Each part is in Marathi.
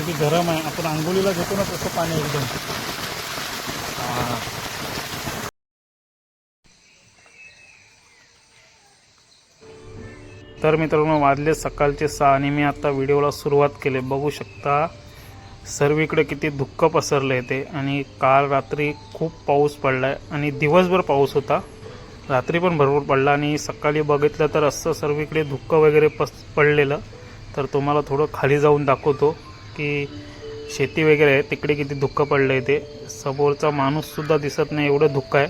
किती गरम आहे आपण आंघोळीला घेतो ना तसं पाणी एकदम. तर मित्रांनो वाजले सकाळचे सहा आणि मी आता व्हिडिओला सुरुवात केली. बघू शकता सर्वीकडे किती दुःख पसरलं आहे ते. आणि काल रात्री खूप पाऊस पडला आहे आणि दिवसभर पाऊस होता. रात्री पण भरपूर पडला. आणि सकाळी बघितलं तर असं सर्वीकडे धुक्क वगैरे पस पडलेलं. तर तुम्हाला थोडं खाली जाऊन दाखवतो. की शेती वगैरे आहे तिकडे किती धुक्क पडलं आहे ते. समोरचा माणूससुद्धा दिसत नाही एवढं धुक्क आहे.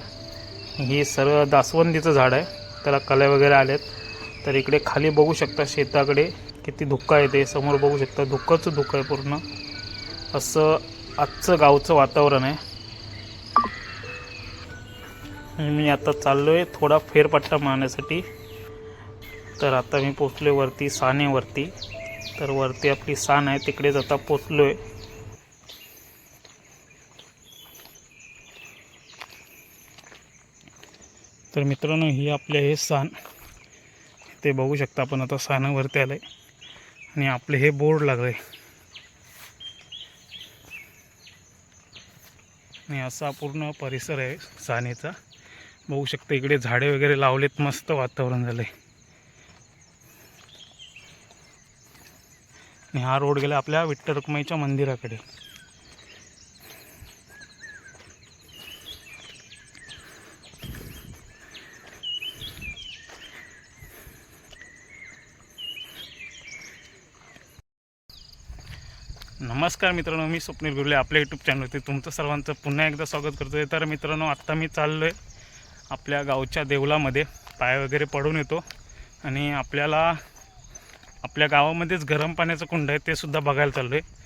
ही सर्व दासवंदीचं झाड आहे. त्याला कल्या वगैरे आल्यात तर इकडे खाली बघू शकता शेताकडे किती धुकं आहे ते. समोर बघू शकता धुक्कचं धुकं आहे पूर्ण. असं आजचं गावचं वातावरण आहे. मी आता चाललो आहे थोडा फेरपट्टा मारण्यासाठी. तर आता मी पोचलो वरती सानेवरती. तर वरती आपली सान आहे तिकडेच आता पोचलो आहे तर मित्रांनो ही आपले हे सान. ते बघू शकता आपण आता सानावरती आलं आहे आणि आपले हे बोर्ड लागलं आहे आणि असा पूर्ण परिसर आहे सानेचा. बघू शकता इकडे झाडे वगैरे लावलेत मस्त वातावरण झालं आहे आणि हा रोड गेला आपल्या विठ्ठल रुक्माईच्या मंदिराकडे. नमस्कार मित्रांनो मी स्वप्नील गुरले आपल्या यूट्यूब चॅनलवरती तुमचं सर्वांचं पुन्हा एकदा स्वागत करतो आहे तर मित्रांनो आत्ता मी चाललो आहे आपल्या गावच्या देवलामध्ये पाय वगैरे पडून येतो. आणि आपल्याला आपल्या गावामध्येच गरम पाण्याचं कुंड आहे ते सुद्धा बघायला चाललो आहे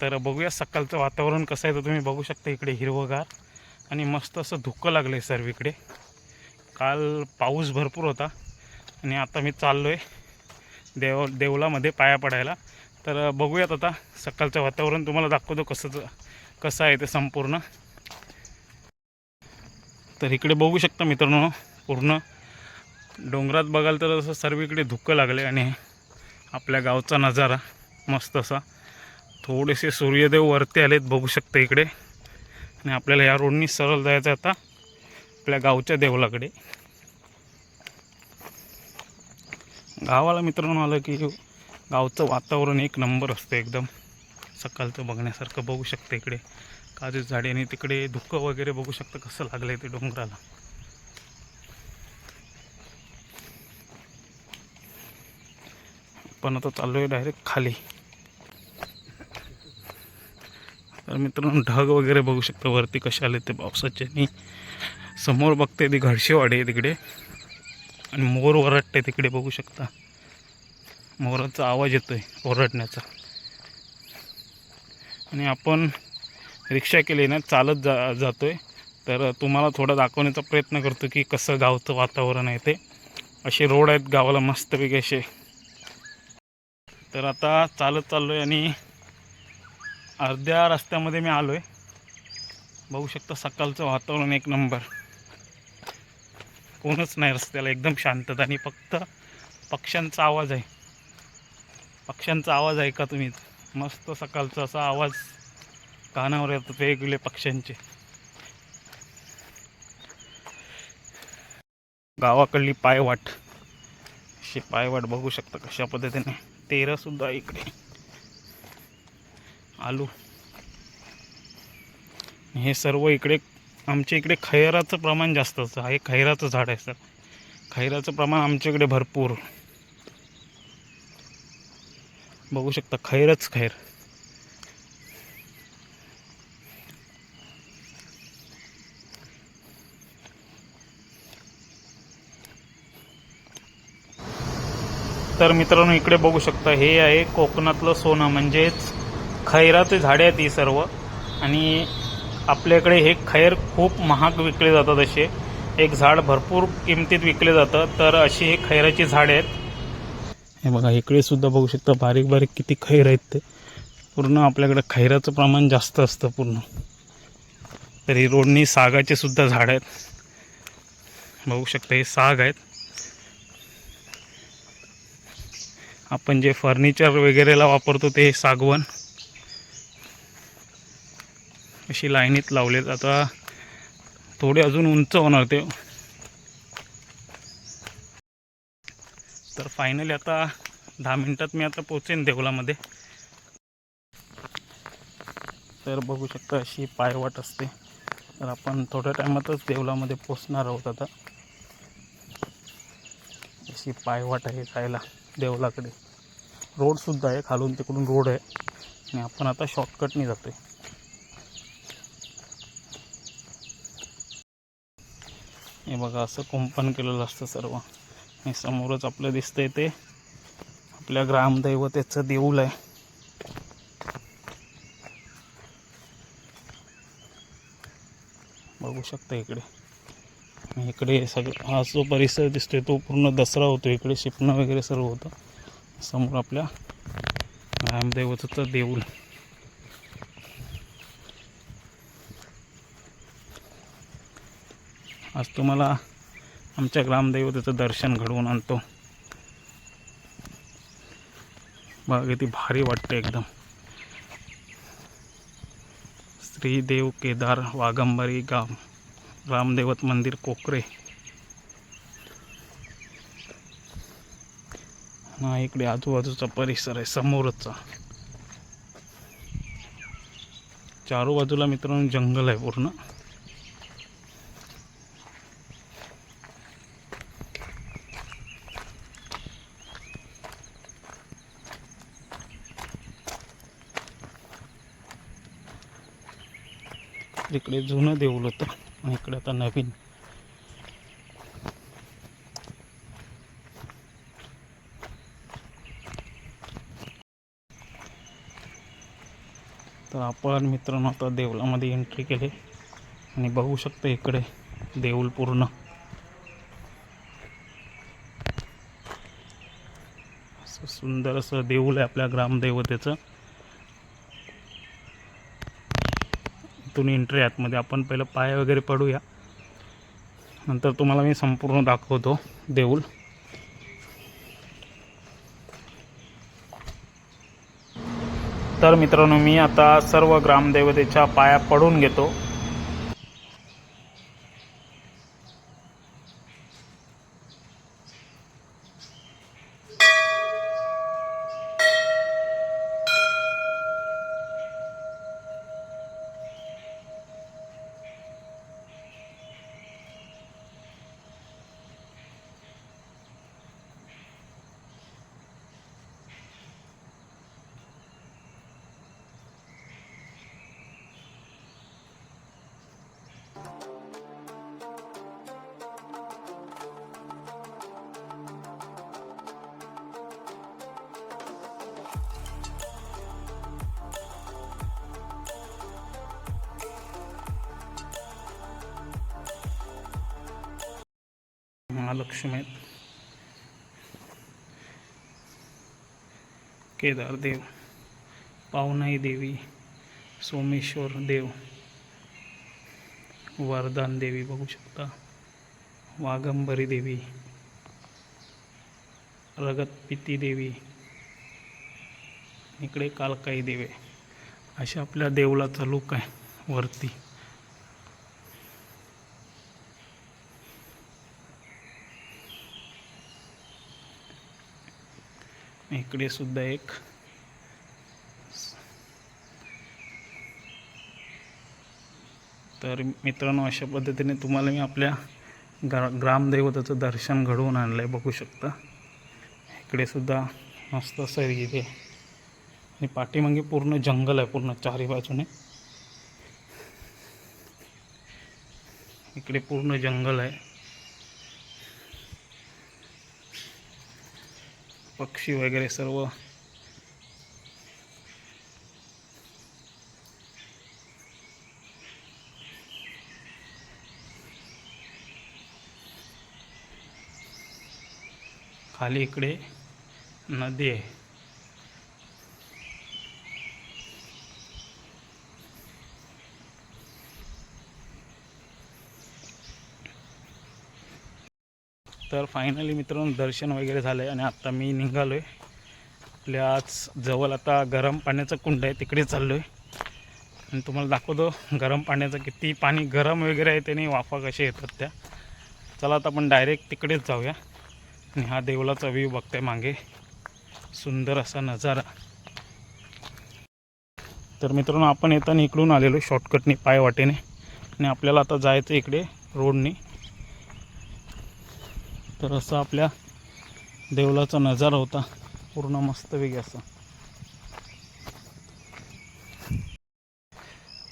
तर बघूया सकाळचं वातावरण कसं आहे तर तुम्ही बघू शकता इकडे हिरवगार आणि मस्त असं धुकं लागलं आहे सर्वीकडे काल पाऊस भरपूर होता आणि आता मी चाललो आहे देव देवलामध्ये पाया पडायला. तर बघूयात आता सकाळचं वातावरण तुम्हाला दाखवतो कसं कसं आहे ते संपूर्ण. तर इकडे बघू शकता मित्रांनो पूर्ण डोंगरात बघाल तर असं सर्वीकडे धुकं लागले आणि आपल्या गावचा नजारा मस्त असा. थोडेसे सूर्यदेव वरती आलेत बघू शकता इकडे. आणि आपल्याला या रोडनी सरळ जायचं आता आपल्या गावच्या देवलाकडे गावाला मित्रांनो आलं की गावचं वातावरण एक नंबर असतं एकदम. सकाळचं बघण्यासारखं बघू शकतं इकडे. काजू झाडे आणि तिकडे धुकं वगैरे बघू शकतं कसं लागलं आहे ते डोंगराला. पण आता चाललो आहे डायरेक्ट खाली. तर मित्रांनो ढग वगैरे बघू शकता वरती कसे आले ते पावसाचे. आणि समोर बघते ती घडशेवाडी आहे तिकडे. आणि मोर ओरडते तिकडे बघू शकता. मोराचा आवाज येतो आहे ओरडण्याचा. आणि आपण रिक्षा केली ना चालत जा जातो आहे तर तुम्हाला थोडं दाखवण्याचा प्रयत्न करतो की कसं गावचं वातावरण आहे ते. असे रोड आहेत गावाला मस्तपैकी असे तर आता चालत चाललो आहे आणि अर्ध्या रस्त्यामध्ये मी आलो आहे बघू शकता सकाळचं वातावरण एक नंबर. कोणच नाही रस्त्याला एकदम शांतता आणि फक्त पक्ष्यांचा आवाज आहे. पक्ष्यांचा आवाज ऐका तुम्ही? मस्त सकाळचा असा आवाज कानावर येतो वेगवेगळे पक्ष्यांचे. गावाकडली पायवाट अशी पायवाट बघू शकता कशा पद्धतीने. तेरासुद्धा इकडे. आलू. हे सर्व इकडे आमच्या इकडे खैराचं प्रमाण जास्त असतं हे खैराचं झाड आहे सर. खैराचं प्रमाण आमच्याकडे भरपूर. बघू शकता खैरच खैर. तर मित्रांनो इकडे बघू शकता हे आहे कोकणातलं सोनं म्हणजेच खैराचे झाडे आहेत ही सर्व. आणि आपल्याकडे हे खैर खूप महाग विकले जातात असे. एक झाड भरपूर किमतीत विकले जातं तर अशी हे खैराची झाडे आहेत. हे बघा इकडे सुद्धा बघू शकता बारीक बारीक किती खैर आहेत ते. पूर्ण आपल्याकडे खैराचं प्रमाण जास्त असतं पूर्ण. तरी रोडनी सागाचे सुद्धा झाड आहेत. बघू शकता हे साग आहेत. आपण जे फर्निचर वगैरेला वापरतो ते सागवण अशी लाईनीत लावलेत. आता थोडे अजून उंच होणार ते. तर फायनली आता दहा मिनटात मी आता पोचेन देवलामध्ये तर बघू शकता अशी पायवाट असते. तर आपण थोड्या टायमातच देवलामध्ये पोचणार आहोत आता. अशी पायवाट आहे जायला देवलाकडे. रोडसुद्धा आहे खालून तिकडून रोड आहे. आणि आपण आता शॉर्टकटने जातोय. हे बघा असं कुंपण केलेलं असतं सर्व. आणि समोरच आपलं दिसतंय ते. आपल्या ग्रामदैवतेचं देऊळ आहे. बघू शकता इकडे. इकडे सगळं हा जो परिसर दिसतोय तो पूर्ण दसरा होतो इकडे शिपणं वगैरे सर्व होतं. समोर आपल्या रामदेवाचं देऊळ. आज तुम्हाला आमच्या ग्रामदैवतेचं दर्शन घडवून आणतो. बघा किती भारी वाटते एकदम. श्रीदेव केदार वाघंबरी गाव. रामदेवत मंदिर कोकरे. हा इकडे आजूबाजूचा परिसर आहे समोरचा. चारो बाजूला मित्रांनो जंगल आहे पूर्ण. इकडे जुनं देऊल होतं. इकडे आता नवीन. तर आपण मित्रांनो आता देवळामध्ये एंट्री केली. आणि बघू शकतो इकडे देऊळ पूर्ण. असं सुंदर असं देऊळ आहे आपल्या ग्रामदेवतेचं. इथून एंट्री आतमध्ये आपण पहिलं पाय वगैरे पडूया. नंतर तुम्हाला मी संपूर्ण दाखवतो देऊळ. तर मित्रांनो मी आता सर्व ग्रामदेवतेच्या पाया पडून घेतो. महालक्ष्मी आहेत केदार देव पावनाई देवी सोमेश्वर देव वरदान देवी बघू शकता. वागंबरी देवी रगतपिती देवी इकडे कालकाई देवी. अशा आपल्या देवलाचा लुक आहे वरती. इकडे सुद्धा एक. तर मित्रांनो अशा पद्धतीने तुम्हाला मी आपल्या ग्रा ग्रामदैवताचं दर्शन घडवून आणलं आहे बघू शकता. इकडे सुद्धा मस्त असं इथे. आणि पाठीमागे पूर्ण जंगल आहे पूर्ण चारी बाजूने. इकडे पूर्ण जंगल आहे. पक्षी वगैरे सर्व. खाली इकडे नदी आहे. तर फायनली मित्रांनो दर्शन वगैरे झालं आहे आणि आत्ता मी निघालो आहे आपल्या आज जवळ आता गरम पाण्याचं कुंड आहे तिकडे चाललो आहे आणि तुम्हाला दाखवतो गरम पाण्याचं किती पाणी गरम वगैरे आहे त्याने वाफा कशा येतात त्या. चला आता आपण डायरेक्ट तिकडेच जाऊया. आणि हा देवलाचा व्ह्यू बघताय मागे. सुंदर असा नजारा. तर मित्रांनो आपण येताना इकडून आलेलो शॉर्टकटने पाय वाटेने आणि आपल्याला आता जायचं इकडे रोडनी तर असं आपल्या देवलाचा नजारा होता. पूर्ण मस्त वेगळी असा.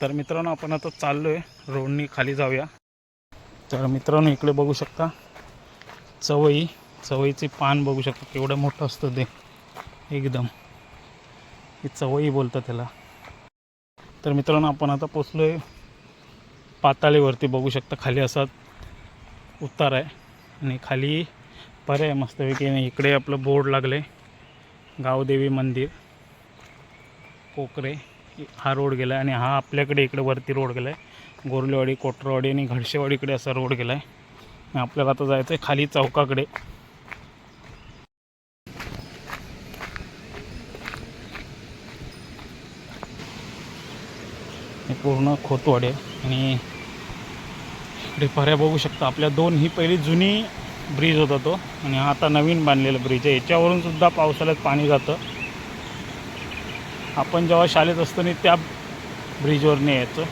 तर मित्रांनो आपण आता चाललो आहे रोडनी खाली जाऊया. तर मित्रांनो इकडे बघू शकता चवई चवईचे पान बघू शकता. केवढं मोठं असतं ते. एकदम. ही चवई बोलतात त्याला. तर मित्रांनो आपण आता पोचलो आहे पाताळीवरती. बघू शकता खाली असा उतार आहे. आणि खाली पर्याय मस्तपैकी आणि इकडे आपलं बोर्ड लागले. गावदेवी मंदिर कोकरे हा रोड गेला आहे आणि हा आपल्याकडे इकडे वरती रोड गेला आहे गोरलेवाडी कोटरवाडी आणि घडशेवाडीकडे असा रोड गेला आहे आपल्याला आता जायचं आहे खाली चौकाकडे. पूर्ण खोतवाडी आहे आणि इकडे पर्या बघू शकता. आपल्या दोन ही पहिली जुनी ब्रिज होता तो आणि हा आता नवीन बांधलेला ब्रिज आहे. याच्यावरून सुद्धा पावसाळ्यात पाणी जातं. आपण जेव्हा शाळेत असताना त्या ब्रिजवरने यायचं.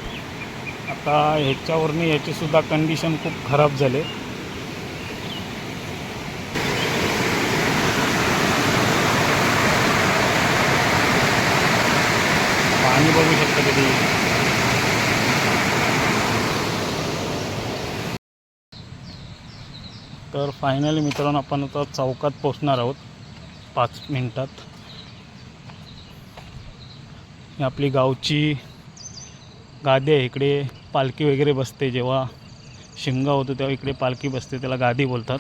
आता ह्याच्यावरने याचीसुद्धा कंडिशन खूप खराब झाले पाणी बघू शकता कधी तर फायनली मित्रांनो आपण आता चौकात पोचणार आहोत. पाच मिनटात. ही आपली गावची गादी आहे. इकडे पालखी वगैरे बसते. जेव्हा शिमगाव होतो तेव्हा इकडे पालखी बसते. त्याला गादी बोलतात.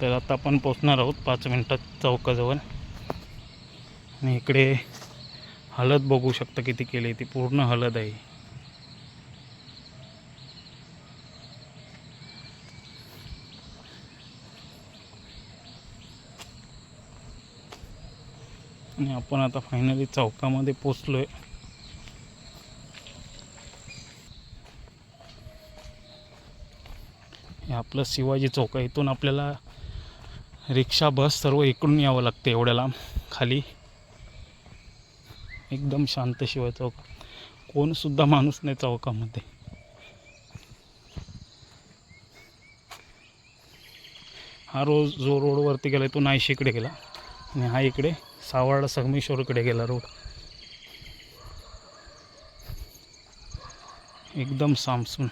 तर आता आपण पोचणार आहोत पाच मिनटात चौकाजवळ. आणि इकडे हळद बघू शकता किती केली ती. पूर्ण हळद आहे. आणि आपण आता फायनली चौकामध्ये पोचलो आहे हे आपलं शिवाजी चौक आहे. इथून आपल्याला रिक्षा बस सर्व इकडून यावं लागते एवढ्या लांब खाली एकदम शांत शिवाय चौक. कोणसुद्धा माणूस नाही चौकामध्ये. हा रोज जो रोडवरती गेला तो नाशिकडे गेला. आणि हा इकडे सावर्डा संगमेश्वरकडे गेला रोड एकदम सामसून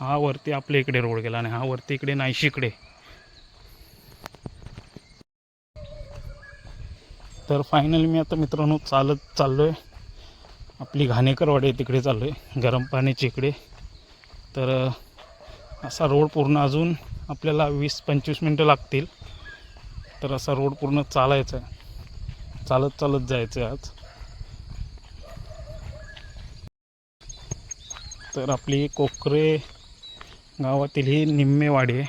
हा वरती आपल्या इकडे रोड गेला आणि हा वरती इकडे नाशिकडे तर फायनली मी आता मित्रांनो चालत चाललो आहे आपली घाणेकरवाडी आहे तिकडे चाललो आहे गरम पाण्याची इकडे. तर असा रोड पूर्ण अजून आपल्याला वीस पंचवीस मिनटं लागतील. तर असा रोड पूर्ण चालायचा आहे. चालत चालत जायचं आहे आज. तर आपली कोकरे गावातील ही निम्मेवाडी आहे.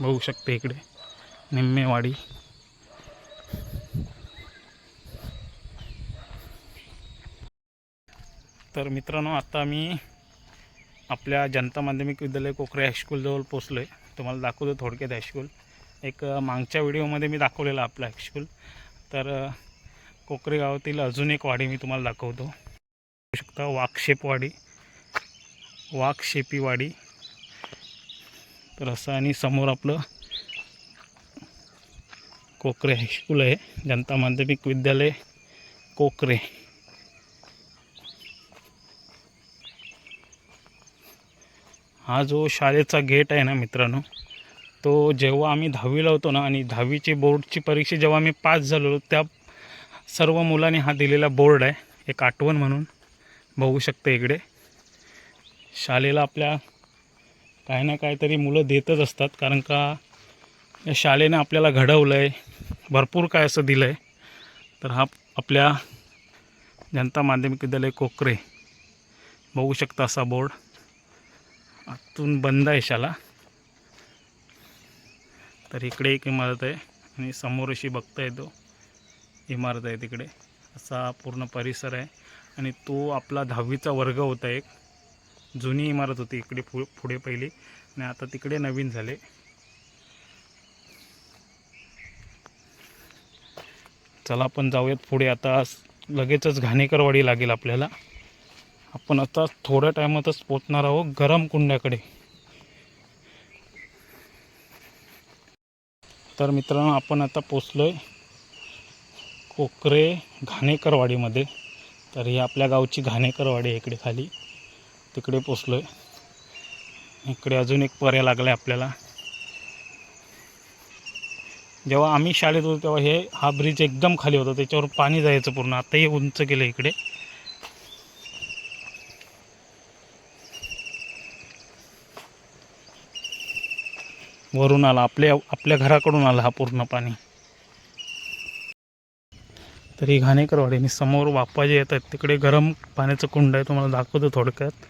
बघू शकते इकडे. निम्मेवाडी. तर मित्रांनो आता मी आपल्या जनता माध्यमिक विद्यालय कोकरे हायस्कूलजवळ पोचलो आहे तुम्हाला दाखवतो थोडक्यात हायस्कूल एक मागच्या व्हिडिओमध्ये मी दाखवलेला आपला हायस्कूल तर कोकरेगावातील कोकरे गावातील अजून एक वाडी मी तुम्हाला दाखवतो. बघू शकता वाघशेपवाडी वाघशेपीवाडी तर असं आणि समोर आपलं कोकरे हायस्कूल आहे. जनता माध्यमिक विद्यालय कोकरे. हा जो शाळेचा गेट आहे ना मित्रांनो तो जेव्हा आम्ही दहावीला होतो ना आणि दहावीची बोर्डची परीक्षा जेव्हा आम्ही पास झालो त्या सर्व मुलांनी हा दिलेला बोर्ड आहे एक आठवण म्हणून बघू शकतं इकडे. शाळेला आपल्या काही ना काहीतरी मुलं देतच असतात कारण का या शाळेने आपल्याला घडवलं आहे भरपूर काय असं दिलं आहे तर हा आपल्या जनता माध्यमिक विद्यालय कोकरे बघू शकता असा बोर्ड आतून बंद आहे शाला. तर इकडे एक इमारत आहे आणि समोर अशी बघता येतो. इमारत आहे तिकडे. असा पूर्ण परिसर आहे आणि तो आपला दहावीचा वर्ग होता एक. जुनी इमारत होती इकडे पु पुढे पहिली. आणि आता तिकडे नवीन झाले. चला आपण जाऊयात पुढे. आता लगेचच घाणेकरवाडी लागेल आपल्याला. आपण आता थोड्या टायमातच पोचणार आहोत गरम कुंड्याकडे. तर मित्रांनो आपण आता पोचलोय कोकरे घाणेकरवाडीमध्ये. तर ही आपल्या गावची घाणेकरवाडी आहे इकडे खाली. तिकडे पोचलोय. इकडे अजून एक पर्याय लागला आहे आपल्याला. जेव्हा आम्ही शाळेत होतो तेव्हा हे हा ब्रिज एकदम खाली होता. त्याच्यावर पाणी जायचं पूर्ण. आता हे उंच केलं इकडे. वरून आला आपल्या आपल्या घराकडून आला हा पूर्ण पाणी. तर ही घाणेकरवाडी आणि समोर बाप्पा जे येतात तिकडे गरम पाण्याचं कुंड आहे तुम्हाला दाखवतो थोडक्यात.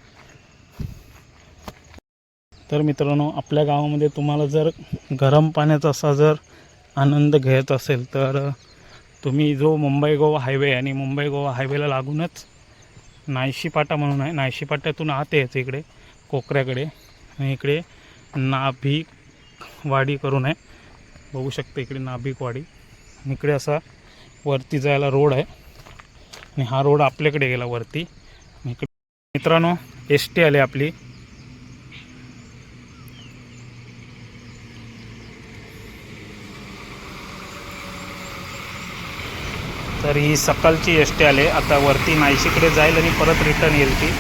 तर मित्रांनो आपल्या गावामध्ये तुम्हाला जर गरम पाण्याचा असा जर आनंद घ्यायचा असेल तर तुम्ही जो मुंबई गोवा हायवे आणि मुंबई गोवा हायवेला लागूनच नायशीपाटा म्हणून आहे नायशीपाट्यातून आत यायचं इकडे कोकऱ्याकडे. आणि इकडे नाभिक वाडी करून आहे बघू शकता इकडे नाभिकवाडी आणि इकडे असा वरती जायला रोड आहे. आणि हा रोड आपल्याकडे गेला वरती. इकडे मित्रांनो एस टी आली आपली. तर ही सकाळची एस टी आले. आता वरती नाशिककडे जाईल आणि परत रिटर्न येईल ती.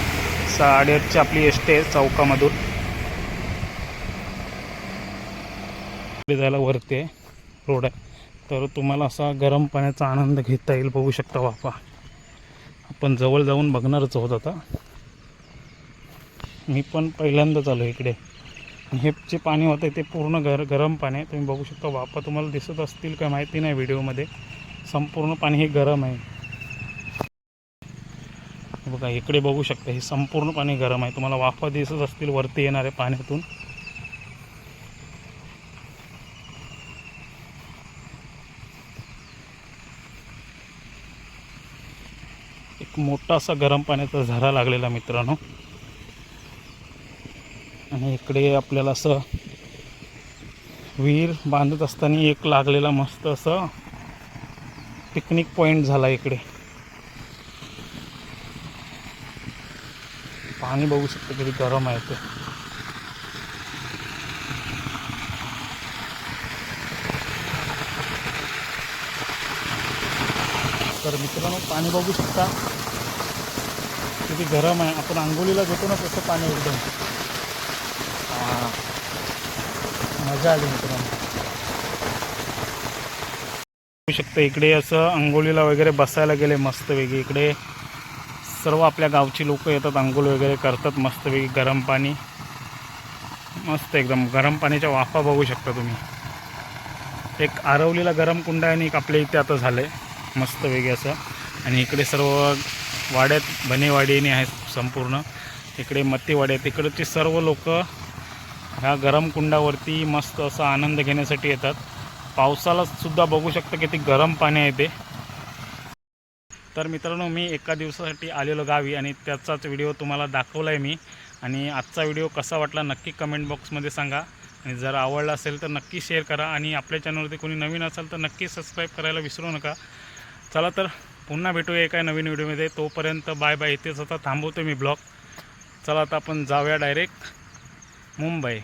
साडेआठची आपली एस टी आहे चौकामधून. इकडे जायला वरती आहे रोड आहे. तर तुम्हाला असा गरम पाण्याचा आनंद घेता येईल बघू शकता वाफा आपण जवळ जाऊन बघणारच आहोत आता. मी पण पहिल्यांदाच आलो इकडे. हे जे पाणी होतं ते पूर्ण गर गरम पाणी आहे. तुम्ही बघू शकता वाफा तुम्हाला दिसत असतील का माहिती नाही व्हिडिओमध्ये. संपूर्ण पाणी हे गरम आहे. बघा इकडे बघू शकता हे संपूर्ण पाणी गरम आहे. तुम्हाला वाफा दिसत असतील वरती येणारे पाण्यातून. एक मोठा असा गरम पाण्याचा झरा लागलेला मित्रांनो. आणि इकडे आपल्याला असं विहीर बांधत असताना एक लागलेला मस्त असं पिकनिक पॉईंट झाला इकडे. पाणी बघू शकतो किती गरम आहे ते. तर मित्रांनो पाणी बघू शकता. किती गरम आहे. आपण आंघोळीला घेतो ना तसं पाणी एकदम. मजा आली मित्रांनो. बघू शकतं इकडे असं आंघोळीला वगैरे बसायला गेले मस्तपैकी इकडे सर्व आपल्या गावची लोक येतात आंघोळ वगैरे करतात मस्तपैकी गरम पाणी. मस्त एकदम गरम पाण्याच्या वाफा बघू शकता तुम्ही. एक आरवलीला गरम कुंड आहे आणि एक आपल्या इथे आता झालं आहे मस्तपैकी असं. आणि इकडे सर्व वाड्यात बनेवाडीने आहेत संपूर्ण. इकडे मत्तीवाडी आहे. तिकडचे सर्व लोक ह्या गरम कुंडावरती मस्त असा आनंद घेण्यासाठी येतात. पावसालासुद्धा बघू शकतं किती गरम पाणी आहे ते. तर मित्रांनो मी एका दिवसासाठी आलेलो गावी आणि त्याचाच व्हिडिओ तुम्हाला दाखवला आहे मी. आणि आजचा व्हिडिओ कसा वाटला नक्की कमेंट बॉक्समध्ये सांगा. आणि जर आवडला असेल तर नक्की शेअर करा. आणि आपल्या चॅनलवरती कोणी नवीन असेल तर नक्की सबस्क्राईब करायला विसरू नका. चला तर पुन्हा भेटूया एका नवीन व्हिडिओमध्ये. तोपर्यंत बाय बाय. इथेच आता थांबवतो मी ब्लॉग. चला आता आपण जाऊया डायरेक्ट मुंबई.